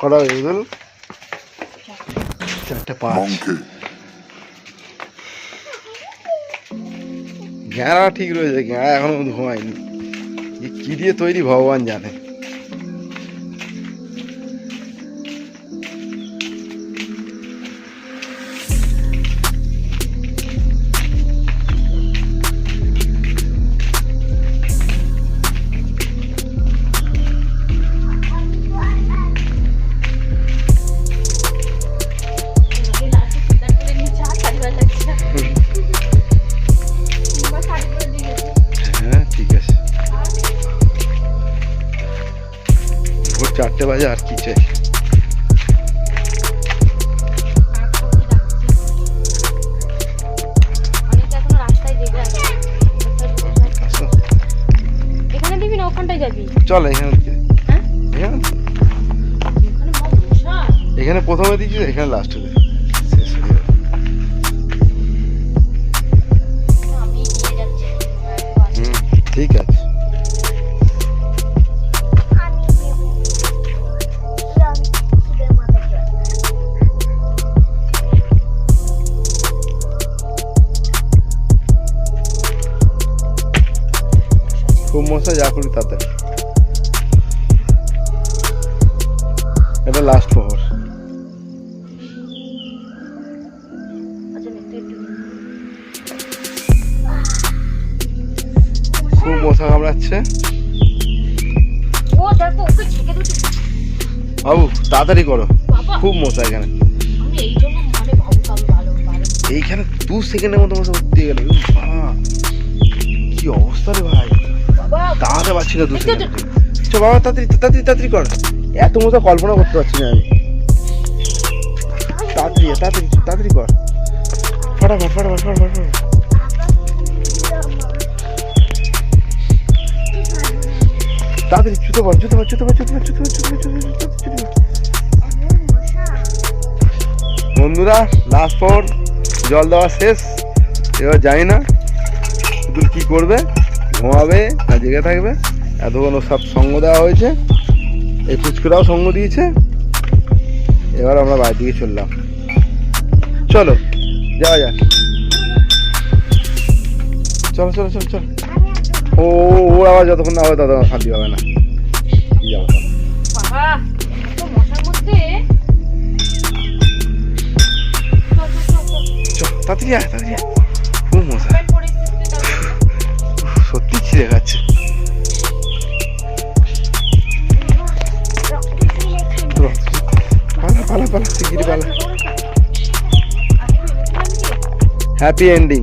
কটা চারটে পাঁচ। ঠিক রয়েছে গ্যাঁড়া এখনও ঘুমায়নি। কি দিয়ে তৈরি ভগবান জানে। চারটে বাজে আর কি চাই। চল এখানে। হ্যাঁ? এখানে? প্রথমে দিচ্ছি এখানে লাস্টে মশা যা করি তাড়াতাড়ি এটা লাস্ট প্রহর আচ্ছা একটু। খুব মশা কামড়াচ্ছে বাবু তাড়াতাড়ি করো। খুব মশা এখানে। মানে এইখানে দু সেকেন্ডের মতো মশা উঠতে গেলে। কি অবস্থা রে ভাই? দাঁড়াতে পারছি না দু এই তো, সেকেন্ড চ বাবা তাড়াতাড়ি তাড়াতাড়ি তাড়াতাড়ি কর। এত মশা কল্পনা করতে পারছি না আমি। তাড়াতাড়ি তাড়াতাড়ি তাড়াতাড়ি কর। ফটাফট ফটাফট ফটাফট ফটাফট। তাড়াতাড়ি জুতো পর পর জুতো পর জুতো পর জুতো পর বন্ধুরা লাস্ট পর জল দেওয়া শেষ। এবার জানি না শুধু কি করবে। ঘুমাবে না জেগে থাকবে। এতক্ষণ ওর সব সঙ্গ দেওয়া হয়েছে। এই পুচকুরাও সঙ্গ দিয়েছে। এবার আমরা বাড়ি দিকে চললাম। চলো যাওয়া যাক। চলো চলো চলো চলো। ও ও- আবার যতক্ষণ না হবে ততক্ষণ শান্তি হবে না। যাব। বাবা তাড়াতাড়ি আয় তাড়াতাড়ি আয়। পালা পালা শিগগিরি পালা। Happy ending